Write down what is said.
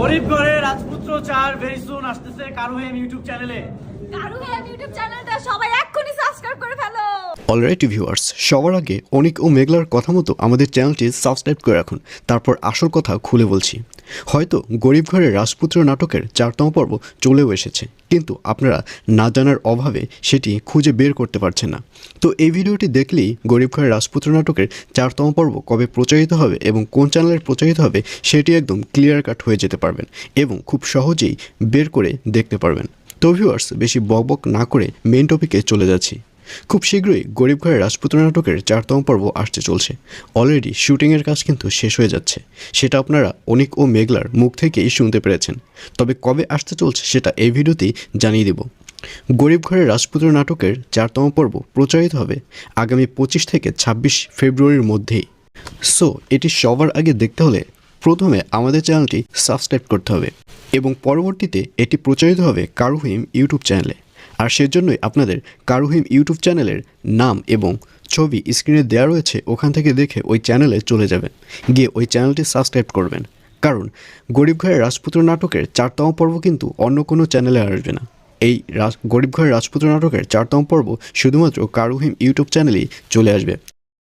গরিব ঘরে রাজপুত্র চার ভেরি সুন আসতেছে কারু হেম ইউটিউব চ্যানেলে। কারু হেম ইউটিউব চ্যানেলটা সবাই এক্ষুনি সাবস্ক্রাইব করে ফেলো। অলরাইট ভিউয়ার্স সবার আগে অনেক ও মেঘলার কথা মতো আমাদের চ্যানেলটি সাবস্ক্রাইব করে রাখুন। তারপর আসল কথা খুলে বলছি। হয়তো গরিব ঘরের রাজপুত্র নাটকের চারতম পর্ব চলেও এসেছে। কিন্তু আপনারা না জানার অভাবে সেটি খুঁজে বের করতে পারছেন না। তো এই ভিডিওটি দেখলেই গরিব ঘরের রাজপুত্র নাটকের চারতম পর্ব কবে প্রচারিত হবে এবং কোন চ্যানেলে প্রচারিত হবে সেটি একদম ক্লিয়ার কাট হয়ে যেতে পারবেন এবং খুব সহজেই বের করে দেখতে পারবেন। তো ভিউয়ার্স বেশি বকবক না করে মেন টপিকে চলে যাচ্ছি। খুব শীঘ্রই গরিব ঘরের রাজপুত্র নাটকের চারতম পর্ব আসতে চলছে। অলরেডি শুটিংয়ের কাজ কিন্তু শেষ হয়ে যাচ্ছে। সেটা আপনারা অনিক ও মেঘলার মুখ থেকেই শুনতে পেরেছেন। তবে কবে আসতে চলছে সেটা এই ভিডিওতেই জানিয়ে দেব। গরিব ঘরের রাজপুত্র নাটকের চারতম পর্ব প্রচারিত হবে আগামী পঁচিশ থেকে ছাব্বিশ ফেব্রুয়ারির মধ্যেই। সো এটি সবার আগে দেখতে হলে প্রথমে আমাদের চ্যানেলটি সাবস্ক্রাইব করতে হবে এবং পরবর্তীতে এটি প্রচারিত হবে কারুহিম ইউটিউব চ্যানেলে। আর সেজন্যই আপনাদের কারুহিম ইউটিউব চ্যানেলের নাম এবং ছবি স্ক্রিনে দেওয়া রয়েছে, ওখান থেকে দেখে ওই চ্যানেলে চলে যাবেন। গিয়ে ওই চ্যানেলটি সাবস্ক্রাইব করবেন। কারণ গরিব ঘরের রাজপুত্র নাটকের চারতম পর্ব কিন্তু অন্য কোনো চ্যানেলে আসবে না। এই গরিব ঘরের রাজপুত্র নাটকের চারতম পর্ব শুধুমাত্র কারুহিম ইউটিউব চ্যানেলেই চলে আসবে।